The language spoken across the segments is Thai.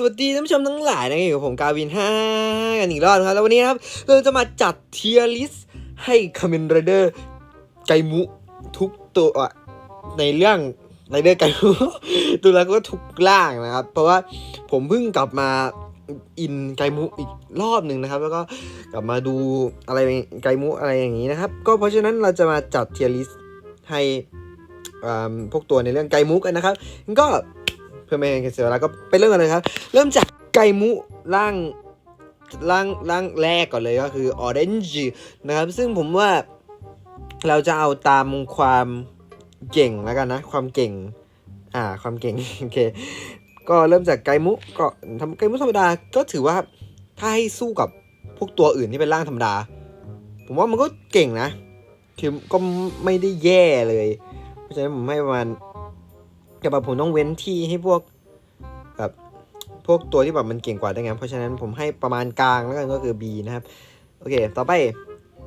สวัสดีท่านผู้ชมทั้งหลายนะครับอยู่กับผมกาวินห้ากันอีกรอบนะครับ แล้ววันนี้นะครับเราจะมาจัดเทียร์ลิสให้คามินไรเดอร์ไกมุทุกตัวในเรื่องไรเดอร์ไกมุตัวแล้วก็ทุกล่างนะครับ เพราะว่าผมเพิ่งกลับมาอินไกมุอีกรอบหนึ่งนะครับ แล้วก็กลับมาดูอะไรไกมุอะไรอย่างนี้นะครับ ก็เพราะฉะนั้นเราจะมาจัดเทียร์ลิสให้พวกตัวในเรื่องไกมุกันนะครับก็ เพื่อไม่ให้เสียเวลาก็ไปเริ่มกันเลยครับ เริ่มจากไก่มุร่างร่างร่างแรกก่อนเลยก็คือ Orange นะครับ ซึ่งผมว่าเราจะเอาตามความเก่งแล้วกันนะ ความเก่ง อ่า ความเก่ง โอเค ก็เริ่มจากไก่มุก็ทำไก่มุธรรมดา ก็ถือว่าถ้าให้สู้กับพวกตัวอื่นที่เป็นร่างธรรมดา ผมว่ามันก็เก่งนะ คือก็ไม่ได้แย่เลย เพราะฉะนั้นผมให้ประมาณ แต่แบบผมต้องเว้นที่ให้พวกแบบพวกตัวที่แบบมันเก่งกว่าได้ไงเพราะฉะนั้นผมให้ประมาณกลางแล้วกันก็คือ B นะครับ โอเค ต่อไป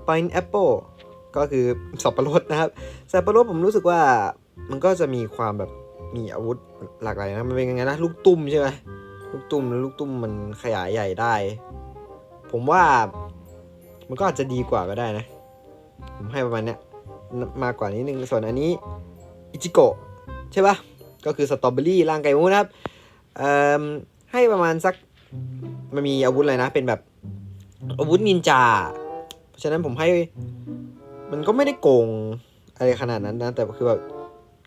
pineapple ก็คือสับปะรดนะครับ สับปะรดผมรู้สึกว่ามันก็จะมีความแบบมีอาวุธหลากหลายนะ มันเป็นยังไงนะ ลูกตุ้มใช่ไหมลูกตุ้มแล้วลูกตุ้มมันขยายใหญ่ได้ ผมว่ามันก็อาจจะดีกว่าก็ได้นะ ผมให้ประมาณเนี้ยมากกว่านี้นึง ส่วนอันนี้ อิจิโกะใช่ปะ ก็คือสตรอเบอรี่ร่างไก่มูนะครับให้ประมาณสักมันมีอาวุธอะไรนะ เป็นแบบอาวุธนินจา เพราะฉะนั้นผมให้มันก็ไม่ได้โกงอะไรขนาดนั้นนะ แต่คือแบบ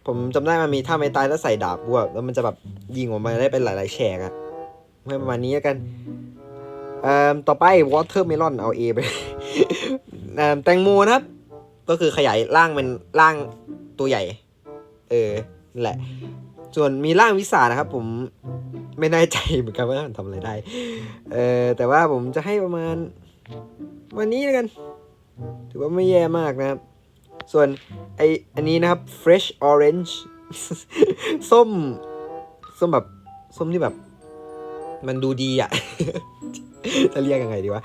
ผมจำได้มันมีท่าไม่ตายแล้วใส่ดาบบวกแล้วมันจะแบบยิงออกมาได้เป็นหลาย ๆ แฉกอะให้ประมาณนี้แล้วกันเอ่อต่อไปวอเตอร์เมลอนเอา A ไปเอ่อแตงโมนะครับ ก็คือขยายร่างเป็นร่างตัวใหญ่ เออแหละ ส่วนมีร่างวิสานะครับ ผมไม่แน่ใจเหมือนกันว่ามันทำอะไรได้ เออแต่ว่าผมจะให้ประมาณ วันนี้แล้วกัน ถือว่าไม่แย่มากนะครับ ส่วนไออันนี้นะครับ fresh orange ส้ม ส้มแบบ ส้มที่แบบ มันดูดีอะจะเรียกยังไงดีวะ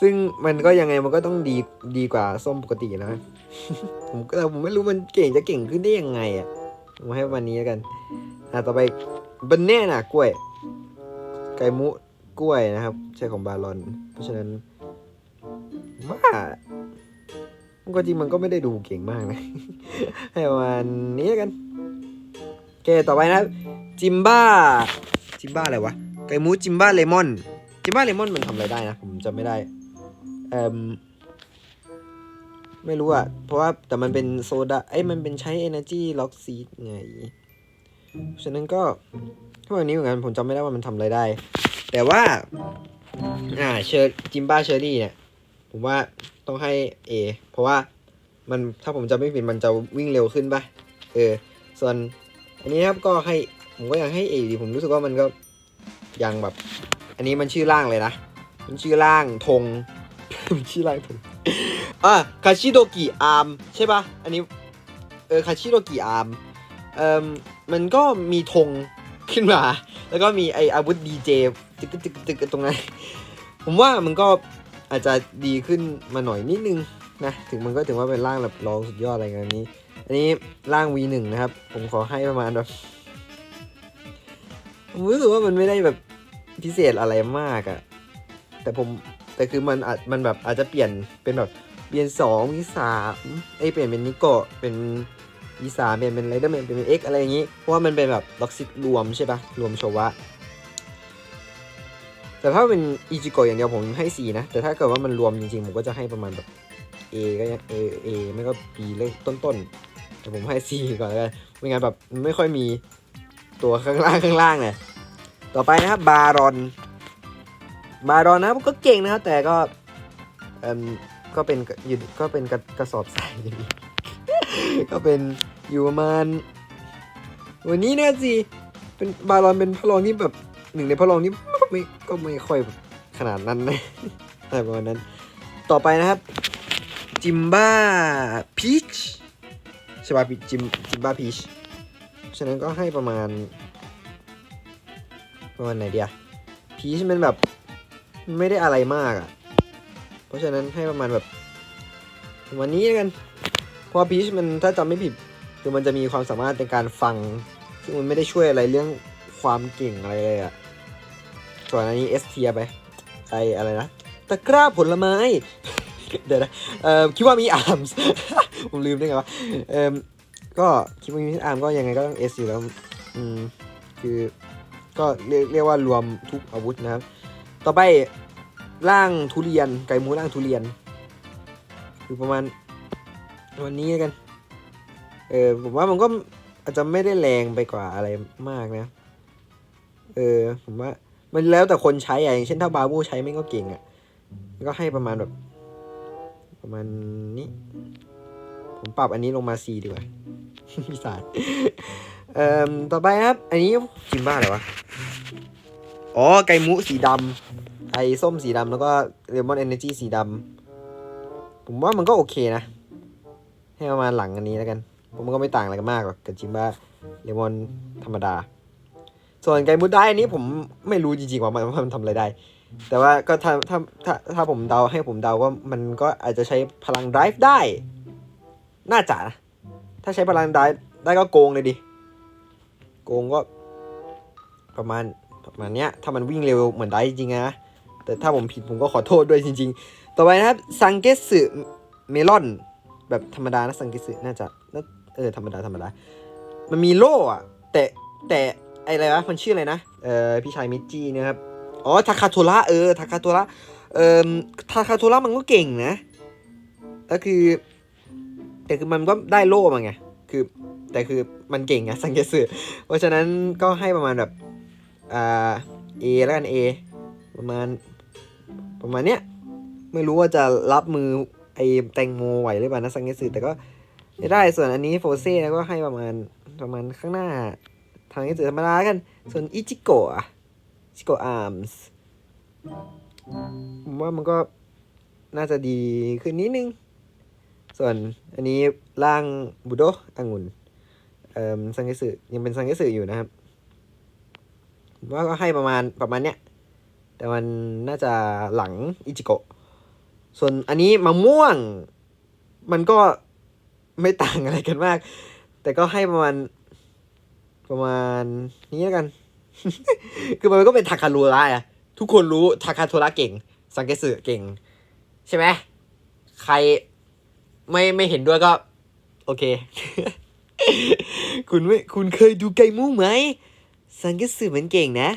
ซึ่งมันก็ยังไงมันก็ต้องดีดีกว่าส้มปกตินะ ผมก็ผมไม่รู้มันเก่งจะเก่งขึ้นได้ยังไงอะ มาให้วันนี้แล้วกันอะต่อไปบันเน่น่ะกล้วย ไก่มุกล้วยนะครับ ใช่ของบาลอน เพราะฉะนั้นว่ามันก็จริงมันก็ไม่ได้ดูเก่งมากนะ ให้ประมาณนี้แล้วกันโอเคต่อไปนะจิมบ้าจิมบ้าอะไรวะไก่มุจิมบ้าเลมอนจิมบ้าเลมอนมันทำอะไรได้นะ ผมจำไม่ได้เอ่ม ไม่รู้อะเพราะว่าแต่มันเป็นโซดาไอ้ยมันเป็นใช้ energy lock seed ไงฉะนั้นก็ก็แบบนี้เหมือนกันผมจำไม่ได้ว่ามันทำอะไรได้ แต่ว่า อ่าเชอร์จิมบ้าเชอรี่เนี่ย ผมว่าต้องให้ A เพราะว่ามันถ้าผมจำไม่ผิดมันจะวิ่งเร็วขึ้นปะเออ ส่วนอันนี้นะครับก็ให้ผมก็ยังให้ A อยู่ดีผมรู้สึกว่ามันก็ยังแบบ อันนี้มันชื่อร่างเลยนะ มันชื่อร่างธง มันชื่อร่างธง อะคาชิโดกิอาร์มใช่ปะอันนี้เออคาชิโดกิอาร์มเอ่อมันก็มีธงขึ้นมา แล้วก็มีไออาวุธดีเจตึกตึกตึกตรงนั้นผมว่ามันก็อาจจะดีขึ้นมาหน่อยนิดนึงนะถึงมันก็ถึงว่าเป็นร่างแบบรองสุดยอดอะไรกันนี้ อันนี้ร่าง V1 นะครับ ผมขอให้ประมาณแบบผมรู้สึกว่ามันไม่ได้แบบพิเศษอะไรมากอะแต่ผมแต่คือมันอาจมันแบบอาจจะเปลี่ยนเป็นแบบ เปลี่ยนสองวีสามเอ้ยเปลี่ยนเป็นนิโกะเป็นวีสามเปลี่ยนเป็นไรเดอร์แมนเป็นเอ็กอะไรอย่างนี้ เพราะว่ามันเป็นแบบล็อกซิตรวมใช่ปะรวมโชวะ แต่ถ้าเป็นอิจิโกะอย่างเดียวผมให้4นะ แต่ถ้าเกิดว่ามันรวมจริงๆ ผมก็จะให้ประมาณแบบ A ก็ยัง A A ไม่ก็ B เลยต้นๆ แต่ผมให้ C ก่อนแล้วกันไม่งั้นแบบไม่ค่อยมีตัวข้างล่างข้างล่างเลยต่อไปนะครับบารอน บารอนนะครับก็เก่งนะครับแต่ก็เอ่ม ก็เป็นอยู่ก็เป็นกระกระสอบทรายอยู่ดีก็เป็นอยู่ประมาณวันนี้นะสิเป็นบาลอนเป็นพระรองที่แบบหนึ่งในพระรองที่ไม่ก็ไม่ค่อยขนาดนั้นนะอะไรประมาณนั้น ต่อไปนะครับ จิมบ้าพีชใช่ป่ะจิมจิมบ้าพีชฉะนั้นก็ให้ประมาณ ประมาณไหนเดียพีชมันแบบ ไม่ได้อะไรมากอะ่ะ เพราะฉะนั้นให้ประมาณแบบวันนี้กันเพราะพีชมันถ้าจำไม่ผิดคือมันจะมีความสามารถในการฟัง ซึ่งมันไม่ได้ช่วยอะไรเรื่องความเก่งอะไรเลยอะส่วนอันนี้ S เทียไปไออะไรนะตะกร้าผลไม้ เดี๋ยวนะเอ่อคิดว่ามีอาร์มผมลืมได้ไงวะเอ่อก็คิดว่ามีอาร์มก็ยังไงก็ต้อง S อยู่แล้วอืมคือก็เรียกเรียกว่ารวมทุกอาวุธนะครับ ต่อไป ร่างทุเรียน ไก่หมูร่างทุเรียน คือประมาณวันนี้แล้วกัน เออผมว่ามันก็อาจจะไม่ได้แรงไปกว่าอะไรมากนะ เออ ผมว่า มันแล้วแต่คนใช้อะอย่างเช่นถ้าบาบูใช้ไม่ก็เก่งอะ่ะก็ให้ประมาณแบบ ประมาณนี้ ผมปรับอันนี้ลงมา C ดีกว่าพิศาจเอ่อต่อไปครับ อันนี้จิมบ้าอะไรวะ อ๋อ ไก่มุสีดำ ไอส้มสีดำแล้วก็เลมอนเอเนจีสีดำผมว่ามันก็โอเคนะ ให้ประมาณหลังอันนี้แล้วกันผมมันก็ไม่ต่างอะไรกันมากหรอกกับจิมบ้าเลมอนธรรมดา ส่วนไก่มุดได้อันนี้ผมไม่รู้จริงๆว่ามันทำอะไรได้ แต่ว่าก็ถ้าถ้าถ้าถ้าผมเดาให้ผมเดาว่ามันก็อาจจะใช้พลัง drive ได้ น่าจะนะถ้าใช้พลัง drive ได้ก็โกงเลยดิ โกงก็ประมาณประมาณเนี้ยถ้ามันวิ่งเร็วเหมือนได้จริงนะ แต่ถ้าผมผิดผมก็ขอโทษด้วยจริง ๆ ต่อไปนะครับซังเกสึเมลอน แบบธรรมดานะซังเกสึน่าจะน่าเออธรรมดาธรรมดา มันมีโล่อะแต่แต่ไออะไรวะมันชื่ออะไรนะเออพี่ชายมิจี้นะครับอ๋อทาคาโทระเออทาคาโทระเออทาคาโทระมันก็เก่งนะก็คือ แต่คือมันก็ได้โล่มาไงคือแต่คือมันเก่งไงสังเกตสื่อเพราะฉะนั้นก็ให้ประมาณแบบอ่าเอแล้วกันเอประมาณ ประมาณเนี้ยไม่รู้ว่าจะรับมือไอแตงโมไหวหรือเปล่านะสังเกตสื่อแต่ก็ไม่ได้ส่วนอันนี้โฟเซ่ก็ให้ประมาณประมาณข้างหน้า ทางนี้สื่อธรรมดากัน ส่วนอิจิโกะอิจิโกะอาร์มส์ผมว่ามันก็น่าจะดีขึ้นนิดนึง ส่วนอันนี้ร่างบุโดองุ่นเอ่อซังเกสึยังเป็นซังเกสึออยู่นะครับว่าก็ให้ประมาณประมาณเนี้ย แต่มันน่าจะหลังอิจิโกะ ส่วนอันนี้มะม่วง มันก็ไม่ต่างอะไรกันมาก แต่ก็ให้ประมาณ ประมาณนี้แล้วกัน คือมันก็เป็นทาคารุระอะทุกคนรู้ทาคาโทระเก่ง สังเกตสึเก่ง ใช่ไหม ใครไม่ไม่เห็นด้วยก็ โอเค คุณไม่คุณเคยดูไกมูไหม สังเกตสึมันเก่งนะ